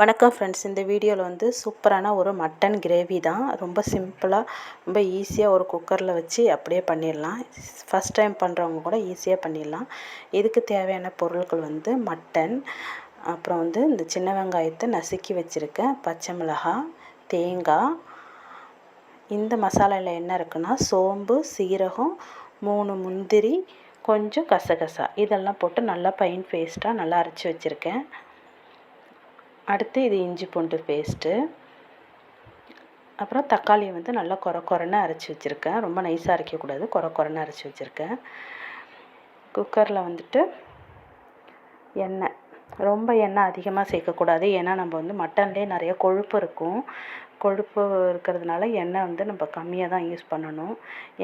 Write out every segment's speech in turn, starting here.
வணக்கம் ஃப்ரெண்ட்ஸ் இந்த வீடியோவில் வந்து சூப்பரான ஒரு மட்டன் கிரேவி தான். ரொம்ப சிம்பிளாக ரொம்ப ஈஸியாக ஒரு குக்கரில் வச்சு அப்படியே பண்ணிடலாம். ஃபஸ்ட் டைம் பண்ணுறவங்க கூட ஈஸியாக பண்ணிடலாம். இதுக்கு தேவையான பொருட்கள் வந்து மட்டன் அப்புறம் வந்து இந்த சின்ன வெங்காயத்தை நசுக்கி வச்சுருக்கேன். பச்சை மிளகாய் தேங்காய். இந்த மசாலாவில் என்ன இருக்குன்னா சோம்பு சீரகம் மூணு முந்திரி கொஞ்சம் கசகசா. இதெல்லாம் போட்டு நல்லா பைன் பேஸ்ட்டாக நல்லா அரைச்சி வச்சுருக்கேன். அடுத்து இது இஞ்சி பூண்டு பேஸ்ட்டு. அப்புறம் தக்காளியை வந்து நல்லா குறை குறைன்னு அரைச்சி வச்சுருக்கேன். ரொம்ப நைஸாக அரைக்கக்கூடாது. குறை குறைன்னு அரைச்சி வச்சுருக்கேன். குக்கரில் வந்துட்டு எண்ணெய் ரொம்ப எண்ணெய் அதிகமாக சேர்க்கக்கூடாது. ஏன்னா நம்ம வந்து மட்டன்லேயே நிறைய கொழுப்பு இருக்கும். கொழுப்பு இருக்கிறதுனால எண்ணெய் வந்து நம்ம கம்மியாக தான் யூஸ் பண்ணணும்.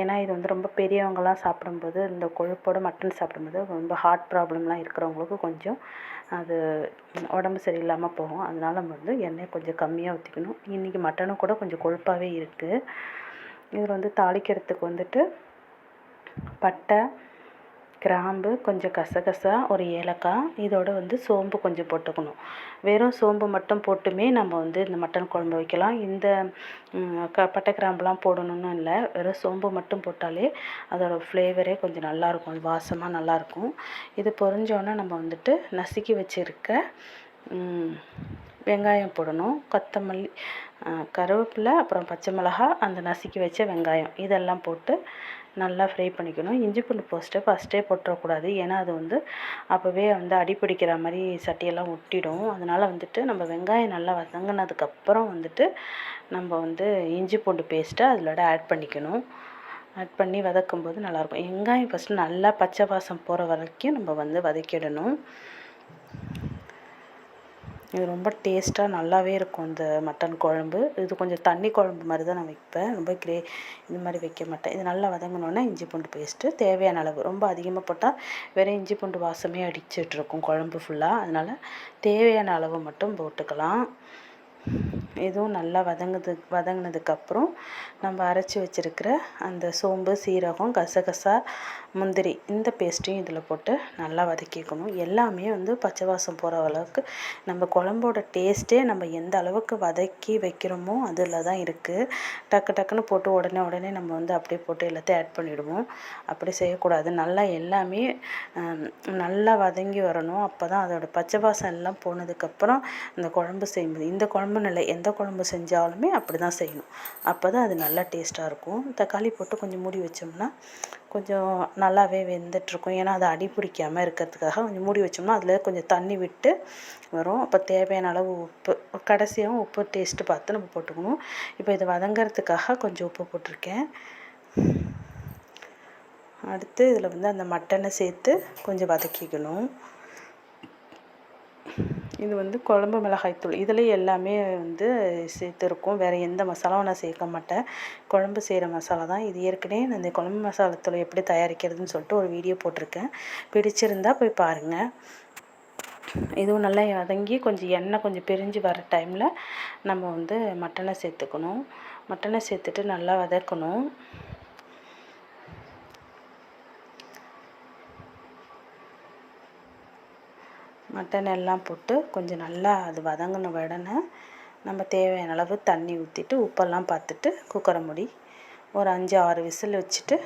ஏன்னா இது வந்து ரொம்ப பெரியவங்களாம் சாப்பிடும்போது இந்த கொழுப்போட மட்டன் சாப்பிடும்போது ரொம்ப ஹார்ட் ப்ராப்ளம்லாம் இருக்கிறவங்களுக்கு கொஞ்சம் அது உடம்பு சரியில்லாமல் போகும். அதனால நம்ம வந்து எண்ணெய் கொஞ்சம் கம்மியாக ஊற்றிக்கணும் இன்றைக்கி மட்டனும் கூட கொஞ்சம் கொழுப்பாகவே இருக்குது இதில் வந்து தாளிக்கிறதுக்கு வந்துட்டு பட்டை கிராம்பு கொஞ்சம் கசகசா ஒரு ஏலக்காய். இதோட வந்து சோம்பு கொஞ்சம் போட்டுக்கணும். வெறும் சோம்பு மட்டும் போட்டுமே நம்ம வந்து இந்த மட்டன் குழம்பு வைக்கலாம். இந்த க பட்டை கிராம்புலாம் போடணும்னு இல்லை. வெறும் சோம்பு மட்டும் போட்டாலே அதோடய ஃப்ளேவரே கொஞ்சம் நல்லாயிருக்கும். வாசமாக நல்லாயிருக்கும். இது பொரிஞ்சோடனே நம்ம வந்துட்டு நசுக்கி வச்சுருக்க வெங்காயம் போடணும். கொத்தமல்லி கருவேப்பிலை அப்புறம் பச்சை மிளகா அந்த நசுக்கி வச்ச வெங்காயம். இதெல்லாம் போட்டு நல்லா ஃப்ரை பண்ணிக்கணும். இஞ்சி பூண்டு பேஸ்ட்டை ஃபஸ்ட்டே போட்டுறக்கூடாது. ஏன்னா அது வந்து அப்போவே வந்து அடி பிடிக்கிற மாதிரி சட்டியெல்லாம் ஒட்டிடும். அதனால் வந்துட்டு நம்ம வெங்காயம் நல்லா வதங்கினதுக்கப்புறம் வந்துட்டு நம்ம வந்து இஞ்சி பூண்டு பேஸ்ட்டை அதிலோட ஆட் பண்ணிக்கணும். ஆட் பண்ணி வதக்கும்போது நல்லாயிருக்கும். வெங்காயம் ஃபஸ்ட்டு நல்லா பச்சை வாசம் போகிற வரைக்கும் நம்ம வந்து வதக்கிடணும். இது ரொம்ப டேஸ்ட்டாக நல்லாவே இருக்கும் இந்த மட்டன் குழம்பு. இது கொஞ்சம் தண்ணி குழம்பு மாதிரி தான் நான் வைப்பேன். ரொம்ப கிரே இந்த மாதிரி வைக்க மாட்டேன். இது நல்லா வதங்கினோன்னே இஞ்சி பூண்டு பேஸ்ட்டு தேவையான அளவு. ரொம்ப அதிகமாக போட்டால் வெறும் இஞ்சி பூண்டு வாசமே அடிச்சிட்ருக்கும் குழம்பு ஃபுல்லாக அதனால் தேவையான அளவு மட்டும் போட்டுக்கலாம். இதுவும் நல்லா வதங்குது வதங்கினதுக்கப்புறம் நம்ம அரைச்சி வச்சுருக்கிற அந்த சோம்பு சீரகம் கசகசா முந்திரி இந்த பேஸ்ட்டையும் இதில் போட்டு நல்லா வதக்கிக்கணும். எல்லாமே வந்து பச்சை வாசம் போகிற அளவுக்கு நம்ம குழம்போட டேஸ்ட்டே நம்ம எந்த அளவுக்கு வதக்கி வைக்கிறோமோ அதில் தான் இருக்குது டக்கு டக்குன்னு போட்டு உடனே உடனே நம்ம வந்து அப்படியே போட்டு எல்லாத்தையும் ஆட் பண்ணிவிடுவோம் அப்படி செய்யக்கூடாது. நல்லா எல்லாமே நல்லா வதங்கி வரணும். அப்போ தான் அதோடய பச்சை வாசம் எல்லாம் போனதுக்கப்புறம் அந்த குழம்பு செய்யும்போது இந்த குழம்பு குழம்புன்னு இல்லை எந்த குழம்பு செஞ்சாலுமே அப்படி தான் செய்யணும். அப்போ தான் அது நல்லா டேஸ்ட்டாக இருக்கும். தக்காளி போட்டு கொஞ்சம் மூடி வச்சோம்னா கொஞ்சம் நல்லாவே வெந்துட்டுருக்கும். ஏன்னா அது அடி பிடிக்காமல் இருக்கிறதுக்காக கொஞ்சம் மூடி வச்சோம்னா அதில் கொஞ்சம் தண்ணி விட்டு வரும். அப்போ தேவையான அளவு உப்பு கடைசியாகவும் உப்பு டேஸ்ட்டு பார்த்து நம்ம போட்டுக்கணும். இப்போ இதை வதங்கிறதுக்காக கொஞ்சம் உப்பு போட்டிருக்கேன். அடுத்து இதில் வந்து அந்த மட்டனை சேர்த்து கொஞ்சம் வதக்கிக்கணும். இது வந்து குழம்பு மிளகாய்த்தூள் இதில் எல்லாமே வந்து சேர்த்துருக்கும். வேறு எந்த மசாலாவும் நான் சேர்க்க மாட்டேன். குழம்பு செய்கிற மசாலா தான் இது. ஏற்கனவே நான் இந்த குழம்பு மசாலாத்தூள் எப்படி தயாரிக்கிறதுன்னு சொல்லிட்டு ஒரு வீடியோ போட்டிருக்கேன். பிடிச்சிருந்தா போய் பாருங்கள் இதுவும் நல்லா வதங்கி கொஞ்சம் எண்ணெய் கொஞ்சம் பிரிஞ்சு வர டைமில் நம்ம வந்து மட்டனை சேர்த்துக்கணும். மட்டனை சேர்த்துட்டு நல்லா வதக்கணும். மட்டன் எல்லாம் போட்டு கொஞ்சம் நல்லா அது வதங்கின உடனே நம்ம தேவையான அளவு தண்ணி ஊற்றிட்டு உப்பெல்லாம் பார்த்துட்டு குக்கரை மூடி ஒரு அஞ்சு ஆறு விசில் வச்சுட்டு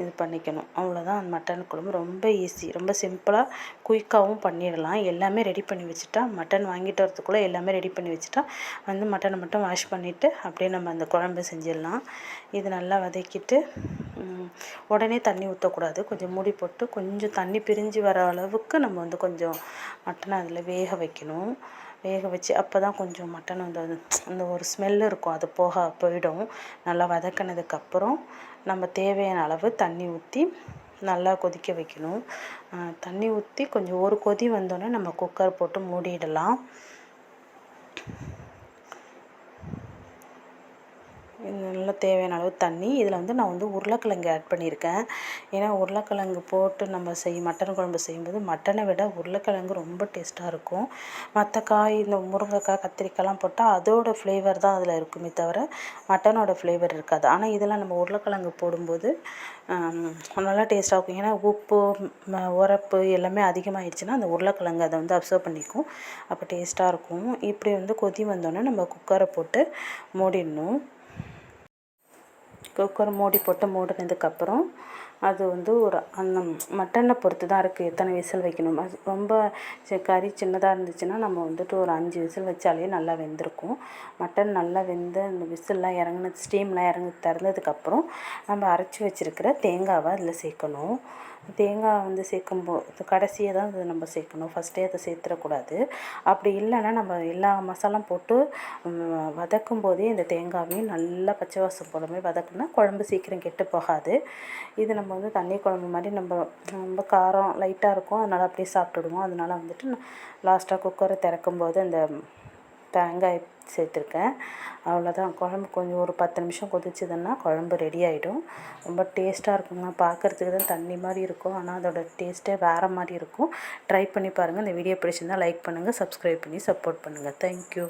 இது பண்ணிக்கணும். அவ்வளோதான் மட்டன் குழம்பு ரொம்ப ஈஸி ரொம்ப சிம்பிளாக குயிக்காகவும் பண்ணிடலாம். எல்லாமே ரெடி பண்ணி வச்சுட்டா மட்டன் வாங்கிட்டு வரதுக்குள்ளே எல்லாமே ரெடி பண்ணி வச்சுட்டா வந்து மட்டனை மட்டும் வாஷ் பண்ணிவிட்டு அப்படியே நம்ம அந்த குழம்பு செஞ்சிடலாம். இது நல்லா வதக்கிட்டு உடனே தண்ணி ஊற்றக்கூடாது கொஞ்சம் மூடி போட்டு கொஞ்சம் தண்ணி பிரிஞ்சு வர அளவுக்கு நம்ம வந்து கொஞ்சம் மட்டனை அதில் வேக வைக்கணும். வேக வச்சு அப்போ தான் கொஞ்சம் மட்டன் வந்து அந்த ஒரு ஸ்மெல் இருக்கும். அது போக போயிடும். நல்லா வதக்கினதுக்கப்புறம் நம்ம தேவையான அளவு தண்ணி ஊற்றி நல்லா கொதிக்க வைக்கணும். தண்ணி ஊற்றி கொஞ்சம் ஒரு கொதி வந்தோடனே நம்ம குக்கர் போட்டு மூடிடலாம் இது நல்லா தேவையான அளவு தண்ணி. இதில் வந்து நான் வந்து உருளைக்கிழங்கு ஆட் பண்ணியிருக்கேன். ஏன்னா உருளைக்கிழங்கு போட்டு நம்ம செய் மட்டன் குழம்பு செய்யும்போது மட்டனை விட உருளைக்கிழங்கு ரொம்ப டேஸ்ட்டாக இருக்கும். மற்ற காய் இந்த முருங்கைக்காய் கத்திரிக்காய்லாம் போட்டால் அதோட ஃப்ளேவர் தான் அதில் இருக்குமே தவிர மட்டனோட ஃப்ளேவர் இருக்காது. ஆனால் இதெல்லாம் நம்ம உருளைக்கிழங்கு போடும்போது நல்லா டேஸ்ட்டாக இருக்கும். ஏன்னா உப்பு ம உரப்பு எல்லாமே அதிகமாகிடுச்சின்னா அந்த உருளைக்கிழங்கு அதை வந்து அப்சர்வ் பண்ணிக்கும். அப்போ டேஸ்ட்டாக இருக்கும். இப்படி வந்து கொதி வந்தோடனே நம்ம குக்கரை போட்டு மூடிடணும். குக்கர் மூடி போட்டு மூடினதுக்கப்புறம் அது வந்து ஒரு அந்த மட்டனை பொறுத்து தான் இருக்குது எத்தனை விசில் வைக்கணும்? அது ரொம்ப கறி சின்னதாக இருந்துச்சுன்னா நம்ம வந்துட்டு ஒரு அஞ்சு விசில் வச்சாலே நல்லா வெந்திருக்கும். மட்டன் நல்லா வெந்து அந்த விசில்லாம் இறங்குன ஸ்டீம்லாம் இறங்கி திறந்ததுக்கப்புறம் நம்ம அரைச்சி வச்சிருக்கிற தேங்காவை அதில் சேர்க்கணும். தேங்காய் வந்து சேர்க்கும்போது கடைசியாக தான் அதை நம்ம சேர்க்கணும். ஃபஸ்ட்டே அதை சேர்த்துடக்கூடாது. அப்படி இல்லைன்னா நம்ம எல்லா மசாலாம் போட்டு வதக்கும் போதே இந்த தேங்காவையும் நல்லா பச்சை வாசம் போலமே வதக்குனா குழம்பு சீக்கிரம் கெட்டு போகாது. இது நம்ம வந்து தண்ணி குழம்பு மாதிரி நம்ம ரொம்ப காரம் லைட்டாக இருக்கும். அதனால் அப்படியே சாப்பிட்டுடுவோம். அதனால வந்துட்டு லாஸ்ட்டாக குக்கரை திறக்கும்போது அந்த தேங்காய் சேர்த்துருக்கேன். அவ்வளோதான் குழம்பு கொஞ்சம் ஒரு பத்து நிமிஷம் கொதிச்சதுன்னா குழம்பு ரெடி ஆகிடும் ரொம்ப டேஸ்ட்டாக இருக்குங்க. பார்க்குறதுக்கு தான் தண்ணி மாதிரி இருக்கும். ஆனால் அதோட டேஸ்ட்டே வேறு மாதிரி இருக்கும். ட்ரை பண்ணி பாருங்கள் இந்த வீடியோ பிடிச்சிருந்தா லைக் பண்ணுங்கள் சப்ஸ்கிரைப் பண்ணி சப்போர்ட் பண்ணுங்கள் தேங்க்யூ